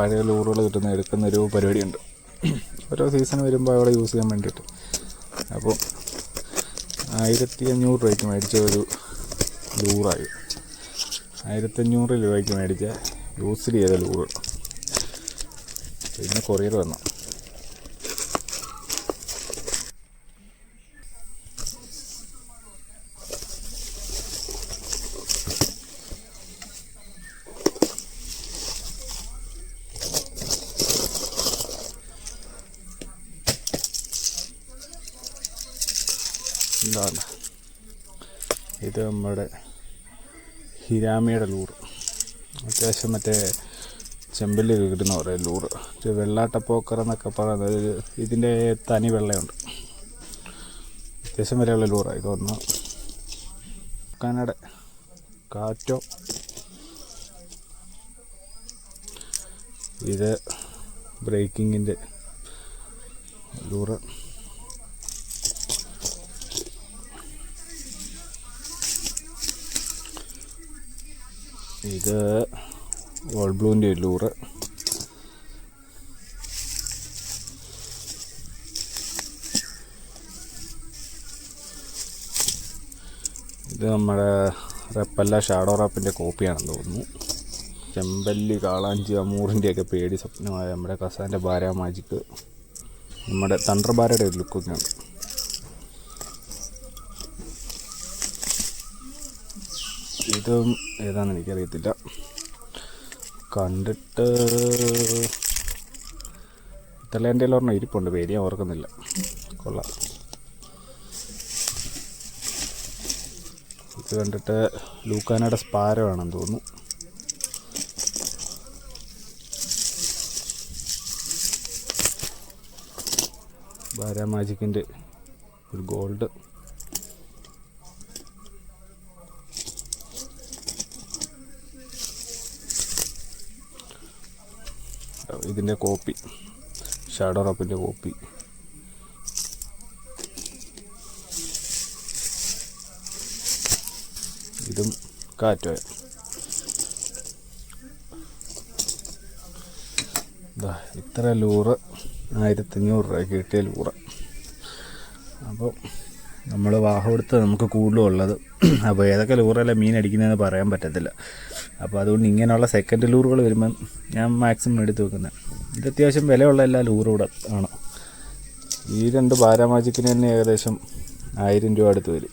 പഴയ ലൂറുകൾ കിട്ടുന്ന എടുക്കുന്ന ഒരു പരിപാടിയുണ്ട്. ഓരോ സീസൺ വരുമ്പോൾ അവിടെ യൂസ് ചെയ്യാൻ വേണ്ടിയിട്ട്. അപ്പോൾ ആയിരത്തി അഞ്ഞൂറ് രൂപയ്ക്ക് മേടിച്ച ഒരു ലൂറായി ആയിരത്തഞ്ഞൂറ് രൂപയ്ക്ക് മേടിച്ച യൂസ് ചെയ്ത ലൂറ് പിന്നെ കൊറിയർ വന്നു. എന്താണ് ഇത് നമ്മുടെ ഹിരാമിയുടെ ലൂറ്. അത്യാവശ്യം മറ്റേ ചെമ്പല്ലി കിട്ടുന്ന കുറേ ലൂറ്. ഒരു വെള്ളാട്ടപ്പോക്കർ എന്നൊക്കെ പറയുന്നത് ഇതിന്റെ തനി വെള്ളയുണ്ട്. അത്യാവശ്യം വരെയുള്ള ലൂറാണ് ഇതൊന്ന്. കനഡ കാറ്റോ. ഇത് ബ്രേക്കിങ്ങിന്റെ ലൂറ്. ഇത് വോൾ ബ്ലൂവിന്റെ ഒരു ലൂറ് ഇത് നമ്മുടെ റെപ്പല്ല ഷാഡോ റാപ്പിന്റെ കോപ്പിയാണെന്ന് തോന്നുന്നു. ചെമ്പല്ലി കാളാഞ്ചി അമൂറിന്റെയൊക്കെ പേടി സ്വപ്നമായ നമ്മുടെ കസാന്റെ ബാര മാജിക്ക് നമ്മുടെ തണ്ടർ ഭാരയുടെ ഒരു ലുക്കൊക്കെ ഇതും ഏതാണെന്ന് എനിക്കറിയത്തില്ല. കണ്ടിട്ട് ഇത്തലേന്റെ ഒരെണ്ണം ഇരിപ്പുണ്ട്. പേര് ഞാൻ ഓർക്കുന്നില്ല. കൊള്ളാം. ഇത് കണ്ടിട്ട് ലൂക്കാനയുടെ സ്പാരോ ആണെന്ന് തോന്നുന്നു. ബാരാ മാജിക്കിന്റെ ഒരു ഗോൾഡ്. ഇതിന്റെ കോപ്പി ഷാഡോ റോപ്പിന്റെ കോപ്പി. ഇതും കാറ്റോയ ഇതാ ഇത്ര ലൂറ് ആയിരത്തഞ്ഞൂറ് രൂപ കിട്ടിയ ലൂറ്. അപ്പോൾ നമ്മൾ വാഹമെടുത്ത് നമുക്ക് കൂടുതലും ഉള്ളത് അപ്പോൾ ഏതൊക്കെ ലൂറല്ല മീൻ അടിക്കുന്നതെന്ന് പറയാൻ പറ്റത്തില്ല. അപ്പോൾ അതുകൊണ്ട് ഇങ്ങനെയുള്ള സെക്കൻഡ് ലൂറുകൾ വരുമ്പം ഞാൻ മാക്സിമം എടുത്ത് വെക്കുന്നത് ഇത് അത്യാവശ്യം വിലയുള്ള എല്ലാ ലൂറും ആണ്. ഈ രണ്ട് ബാരാമാജിക്കിന് തന്നെ ഏകദേശം ആയിരം രൂപ അടുത്ത് വരും.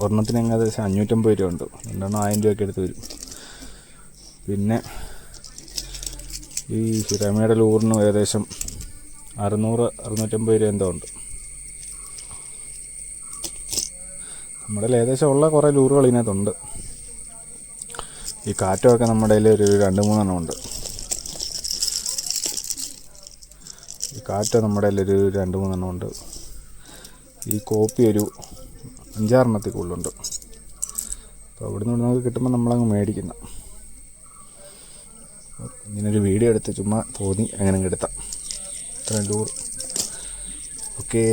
ഒരെണ്ണത്തിന് ഏകദേശം അഞ്ഞൂറ്റമ്പത് രൂപ ഉണ്ട്. രണ്ടെണ്ണം ആയിരം രൂപയ്ക്ക് അടുത്ത് വരും. പിന്നെ ഈ ഹിരമയുടെ ലൂറിനും ഏകദേശം അറുന്നൂറ് അറുന്നൂറ്റമ്പത് രൂപ എന്തോ ഉണ്ട്. നമ്മുടെ ഏകദേശം ഉള്ള കുറേ ലൂറുകൾ ഇതിനകത്തുണ്ട്. ഈ കാറ്റുമൊക്കെ നമ്മുടെ കയ്യിൽ ഒരു രണ്ട് മൂന്നെണ്ണം ഉണ്ട്. ഈ കാറ്റ് നമ്മുടെ കയ്യിൽ ഒരു രണ്ട് മൂന്നെണ്ണം ഉണ്ട്. ഈ കോപ്പി ഒരു അഞ്ചാറെണ്ണത്തിൽ കൂടുതലുണ്ട്. അപ്പോൾ അവിടെ നിന്ന് നമുക്ക് കിട്ടുമ്പോൾ നമ്മളങ്ങ് മേടിക്കുന്ന. ഇങ്ങനൊരു വീഡിയോ എടുത്ത് ചുമ്മാ തോന്നി അങ്ങനെ അങ്ങ് എടുത്താം. ഇത്രയും ലൂർ ഓക്കേ